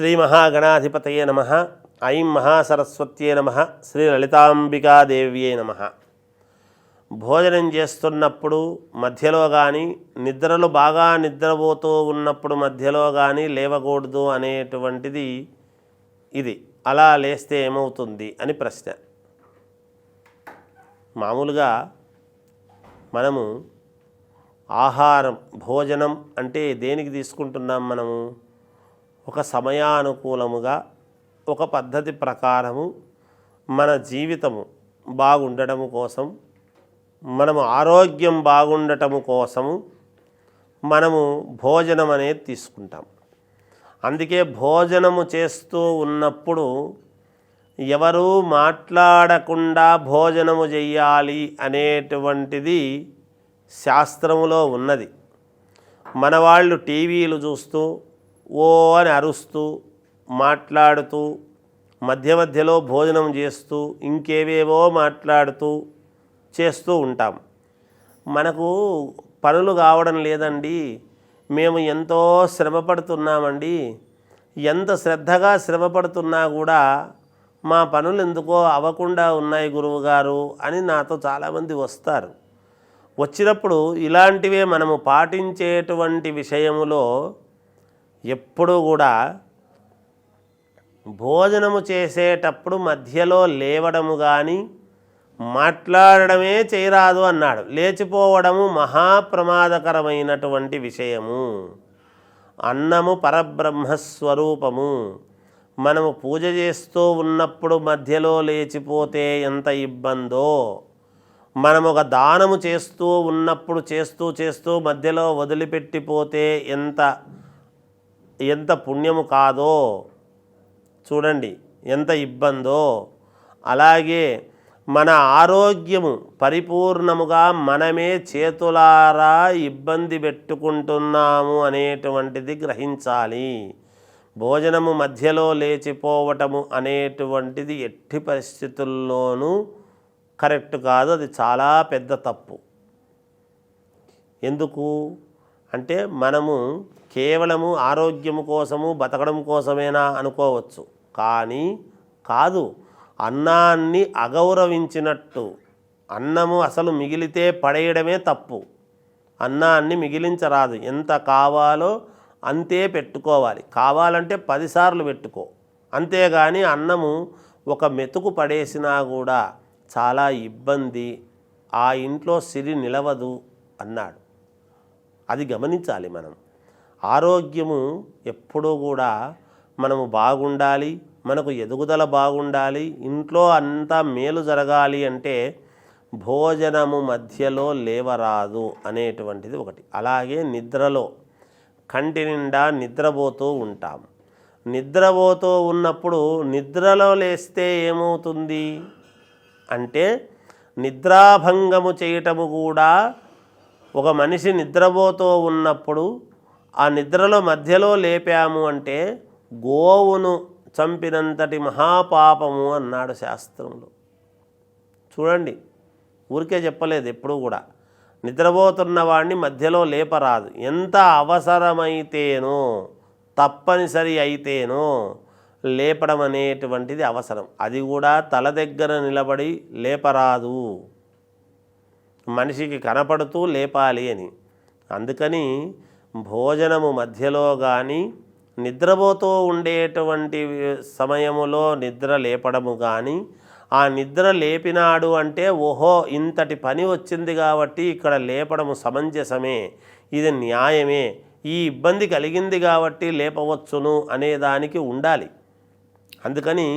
శ్రీ మహాగణాధిపతయే నమ. ఐం మహాసరస్వత్యే నమ. శ్రీ లలితాంబికాదేవ్యే నమ. భోజనం చేస్తున్నప్పుడు మధ్యలో కానీ నిద్రలు బాగా నిద్రపోతూ ఉన్నప్పుడు మధ్యలో కానీ లేవకూడదు అనేటువంటిది ఇది. అలా లేస్తే ఏమవుతుంది అని ప్రశ్న. మామూలుగా మనము ఆహారం భోజనం అంటే దేనికి తీసుకుంటున్నాం మనము? ఒక సమయానుకూలముగా ఒక పద్ధతి ప్రకారము మన జీవితము బాగుండటము కోసం మనము ఆరోగ్యం బాగుండటము కోసము మనము భోజనం అనేది తీసుకుంటాం. అందుకే భోజనము చేస్తూ ఉన్నప్పుడు ఎవరు మాట్లాడకుండా భోజనము చెయ్యాలి అనేటువంటిది శాస్త్రములో ఉన్నది. మన వాళ్ళు టీవీలు చూస్తూ ఓ అని అరుస్తూ మాట్లాడుతూ మధ్య మధ్యలో భోజనం చేస్తూ ఇంకేవేవో మాట్లాడుతూ చేస్తూ ఉంటాం. మనకు పనులు కావడం లేదండి. మేము ఎంతో శ్రమపడుతున్నామండి. ఎంత శ్రద్ధగా శ్రమపడుతున్నా కూడా మా పనులు ఎందుకో అవ్వకుండా ఉన్నాయి గురువుగారు అని నాతో చాలామంది వస్తారు. వచ్చినప్పుడు ఇలాంటివే మనము పాటించేటువంటి విషయములో ఎప్పుడూ కూడా భోజనము చేసేటప్పుడు మధ్యలో లేవడము కానీ మాట్లాడడమే చేయరాదు అన్నాడు. లేచిపోవడము మహాప్రమాదకరమైనటువంటి విషయము. అన్నము పరబ్రహ్మస్వరూపము. మనము పూజ చేస్తూ ఉన్నప్పుడు మధ్యలో లేచిపోతే ఎంత ఇబ్బందో. మనం ఒక దానము చేస్తూ ఉన్నప్పుడు చేస్తూ చేస్తూ మధ్యలో వదిలిపెట్టిపోతే ఎంత ఎంత పుణ్యము కాదో చూడండి ఎంత ఇబ్బందో. అలాగే మన ఆరోగ్యము పరిపూర్ణముగా మనమే చేతులారా ఇబ్బంది పెట్టుకుంటున్నాము అనేటువంటిది గ్రహించాలి. భోజనము మధ్యలో లేచిపోవటము అనేటువంటిది ఎట్టి పరిస్థితుల్లోనూ కరెక్ట్ కాదు అది చాలా పెద్ద తప్పు. ఎందుకు? అంటే మనము కేవలము ఆరోగ్యము కోసము బతకడం కోసమేనా అనుకోవచ్చు. కానీ కాదు అన్నాన్ని అగౌరవించినట్టు అన్నము అసలు మిగిలితే పడేయడమే తప్పు. అన్నాన్ని మిగిలించరాదు. ఎంత కావాలో అంతే పెట్టుకోవాలి. కావాలంటే పదిసార్లు పెట్టుకో. అంతేగాని అన్నము ఒక మెతుకు పడేసినా కూడా చాలా ఇబ్బంది. ఆ ఇంట్లో సిరి నిలవదు అన్నాడు. అది గమనించాలి మనం. ఆరోగ్యము ఎప్పుడూ కూడా మనము బాగుండాలి మనకు ఎదుగుదల బాగుండాలి ఇంట్లో అంతా మేలు జరగాలి అంటే భోజనము మధ్యలో లేవరాదు అనేటువంటిది ఒకటి. అలాగే నిద్రలో కంటి నిండా నిద్రపోతూ ఉంటాం. నిద్రపోతూ ఉన్నప్పుడు నిద్రలో లేస్తే ఏమవుతుంది? అంటే నిద్రాభంగము చేయటము కూడా ఒక మనిషి నిద్రపోతూ ఉన్నప్పుడు ఆ నిద్రలో మధ్యలో లేపాము అంటే గోవును చంపినంతటి మహాపాపము అన్నాడు శాస్త్రంలో. చూడండి ఊరికే చెప్పలేదు ఎప్పుడూ కూడా. నిద్రపోతున్న వాడిని మధ్యలో లేపరాదు. ఎంత అవసరమైతేనో తప్పనిసరి అయితేనో లేపడం అనేటువంటిది అవసరం. అది కూడా తల దగ్గర నిలబడి లేపరాదు. మనిషికి కనపడుతూ లేపాలి అని. అందుకని భోజనము మధ్యలో కానీ నిద్రపోతూ ఉండేటువంటి సమయములో నిద్ర లేపడము కానీ ఆ నిద్ర లేపినాడు అంటే ఓహో ఇంతటి పని వచ్చింది కాబట్టి ఇక్కడ లేపడము సమంజసమే ఇది న్యాయమే ఈ ఇబ్బంది కలిగింది కాబట్టి లేపవచ్చును అనేదానికి ఉండాలి. అందుకని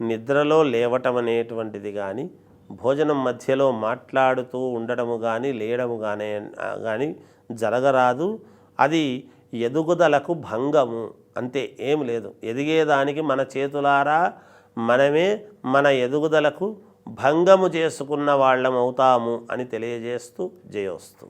నిద్రలో లేవటం అనేటువంటిది కానీ భోజనం మధ్యలో మాట్లాడుతూ ఉండడము కానీ లేయడము కానీ కానీ జరగరాదు. అది ఎదుగుదలకు భంగము. అంతే ఏం లేదు. ఎదిగేదానికి మన చేతులారా మనమే మన ఎదుగుదలకు భంగము చేసుకున్న వాళ్ళం అవుతాము అని తెలియజేస్తూ జయోస్తు.